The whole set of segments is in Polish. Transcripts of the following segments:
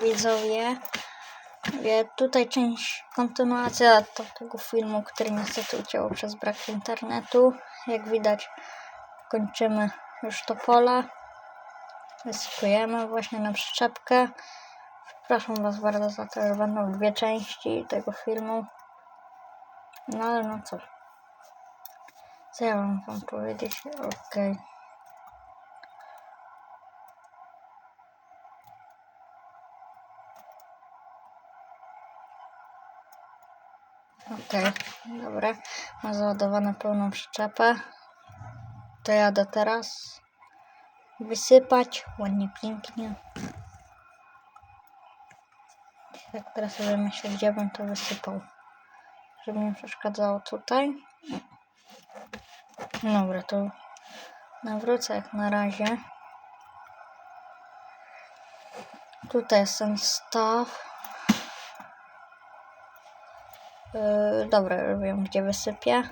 widzowie. Wie, tutaj część kontynuacja tego filmu, który niestety ucięło przez brak internetu. Jak widać, kończymy już to pola. Wysypujemy właśnie na przyczepkę. Przepraszam Was bardzo za to, że będą dwie części tego filmu. No ale no cóż. Co ja mam wam powiedzieć? Okej. Okej, dobra. Ma załadowane pełną przyczepę. To jadę teraz wysypać ładnie, pięknie. Teraz sobie myślę, gdzie bym to wysypał. Żeby nie przeszkadzało tutaj. Dobra, to nawrócę jak na razie. Tutaj jest ten staw. Yy, dobra, wiem gdzie wysypię.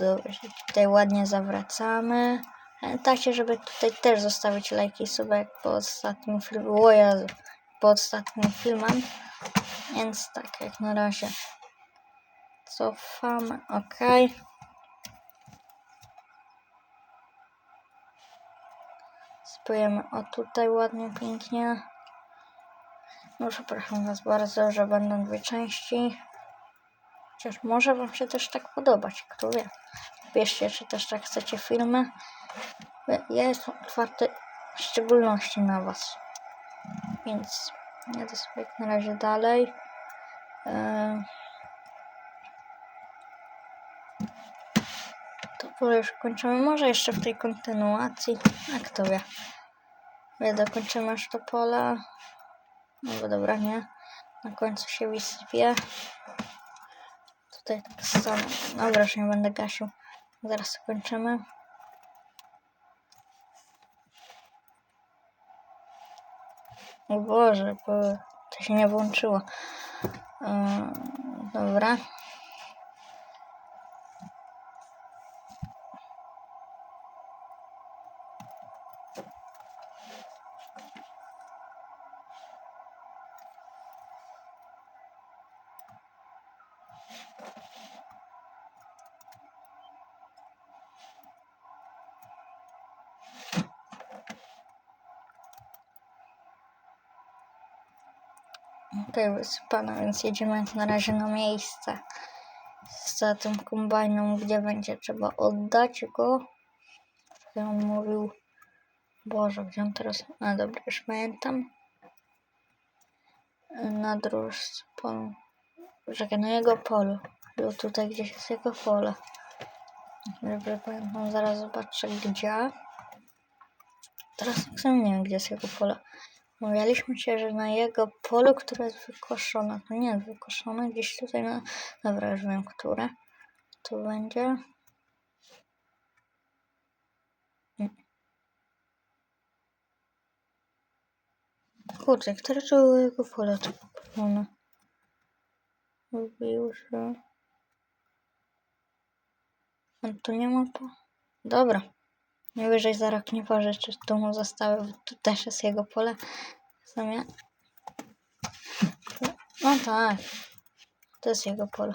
Dobrze, tutaj ładnie zawracamy. Pamiętajcie, żeby tutaj też zostawić lajki i suby jak po ostatnim filmie. O po ostatnim filmem. Więc tak, jak na razie cofamy, ok. Spojemy o tutaj ładnie, pięknie. No przepraszam Was bardzo, że będą dwie części. Chociaż może Wam się też tak podobać, kto wie. Piszcie, czy też tak chcecie filmy. Ja jestem otwarty w szczególności na Was. Więc jadę sobie jak na razie dalej. Eee, To pole już kończymy. Może jeszcze w tej kontynuacji. A kto wie. Ja dokończymy już to pole. No dobra, nie. Na końcu się wysypie. Tutaj tak samo. Dobra, już nie będę gasił. Zaraz kończymy. O Boże, bo to się nie włączyło. Yy, dobra. Okej, wysypano, więc jedziemy na razie na miejsce z tym kombajnem, gdzie będzie trzeba oddać go. Jak on mówił, Boże, gdzie on teraz, a dobra, już pamiętam. Na dróżce, polu, czekaj, na jego polu, było tutaj gdzieś jest jego pole. Dobrze pamiętam, zaraz zobaczę gdzie. Teraz nie wiem, gdzie jest jego pole. Umawialiśmy się, że na jego polu, które jest wykoszone, to nie jest wykoszone, gdzieś tutaj na... Dobra, już wiem, które. Tu będzie. Kurde, które to było jego pole to popełnione? Mówił, że... On tu nie ma po... Dobra. Najwyżej za rok nie pożyczy, tu mu zostały, bo tu też jest jego pole. Zamiast... No tak, to jest jego pole.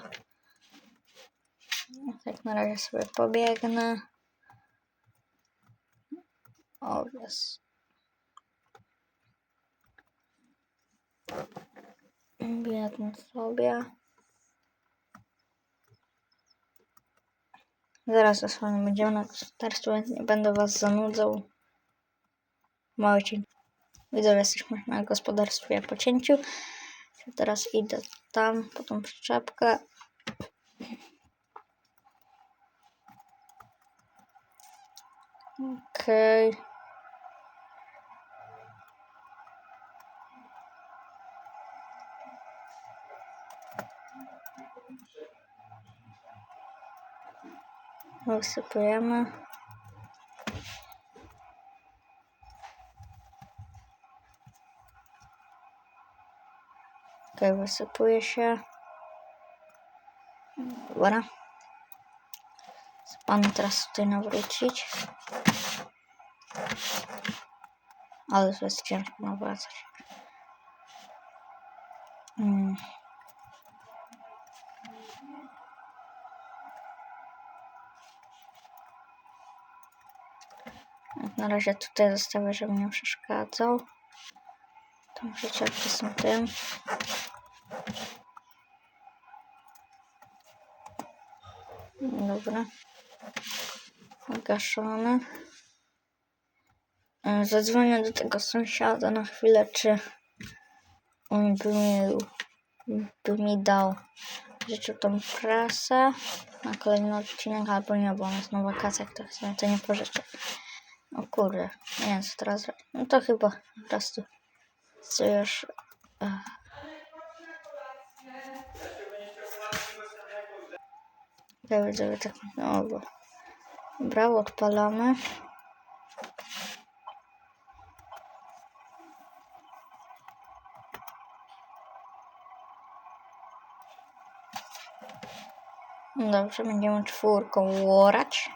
Tak na razie sobie pobiegnę. O, jest. Biegnę sobie. Zaraz wami będziemy na startu, więc nie będę was zanudzał. Mały cień. Widzę, że jesteśmy na gospodarstwie po cięciu. Teraz idę tam po tą przyczepkę. Okej. Okay. Wysypujemy. Okej, okay, wysypuje się. Dobra. Pan teraz tutaj nawrócić. Ale to jest ciężko nawracać. Mm. Na razie tutaj zostawię, żeby nie przeszkadzał. Tam przyczepki są tym. Dobra. Gaszone. E, Zadzwonię do tego sąsiada na chwilę, czy on by mi, by mi dał życzył tą prasę na kolejny odcinek, albo nie, bo on jest na wakacjach, to sobie to nie pożyczę. O kurde, nie wiem co teraz. No to chyba co już... Ech. Ja widzę, tak, no bo... Brawo, odpalamy. Dobrze, będziemy czwórką łorać.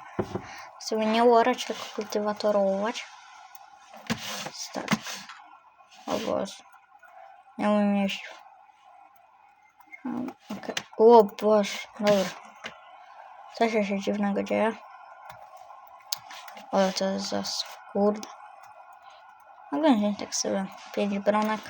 Chcemy nie łorać, tylko kultywatorować. Tak. O Boże. Nie umiem jeść. Okej. O Boże, dobra. Co się, się dziwnego dzieje? Ale to jest za skurde. Oglądaj tak sobie. Pięć bronek.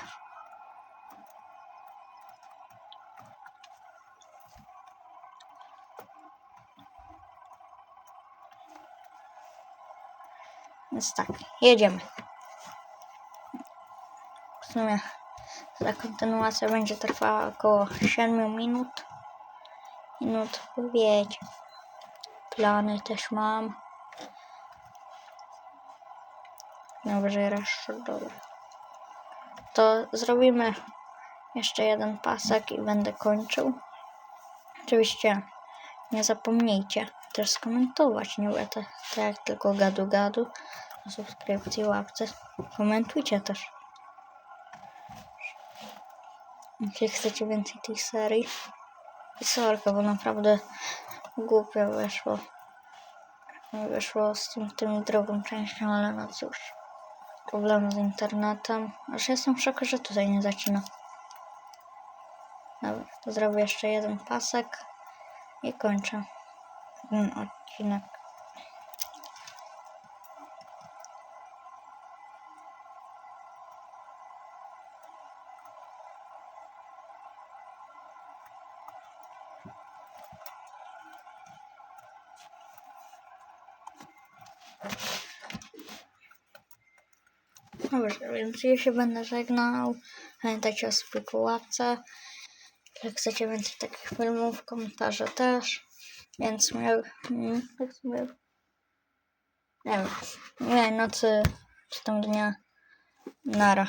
Więc tak, jedziemy. W sumie ta kontynuacja będzie trwała około 7 minut. Minut, wiecie. Plany też mam. Najwyżej resztę, dobra. To zrobimy jeszcze jeden pasek i będę kończył. Oczywiście nie zapomnijcie też skomentować, nie będę tak jak tylko gadu gadu. O subskrypcji, łapce. Komentujcie też. Jeśli chcecie więcej tej serii. I sorka, bo naprawdę głupio weszło. Wyszło z tym, tym drugą częścią, ale no cóż. Problemy z internetem. Aż jestem w szoku, że tutaj nie zacina. Dobra, to zrobię jeszcze jeden pasek i kończę ten odcinek. Dobrze, więc ja się będę żegnał. Pamiętajcie o swojej. Jak chcecie więcej takich filmów, komentarze też. Więc miał... mm, Jak to miał? Nie wiem. Miłej nocy, czy tam dnia. Nara.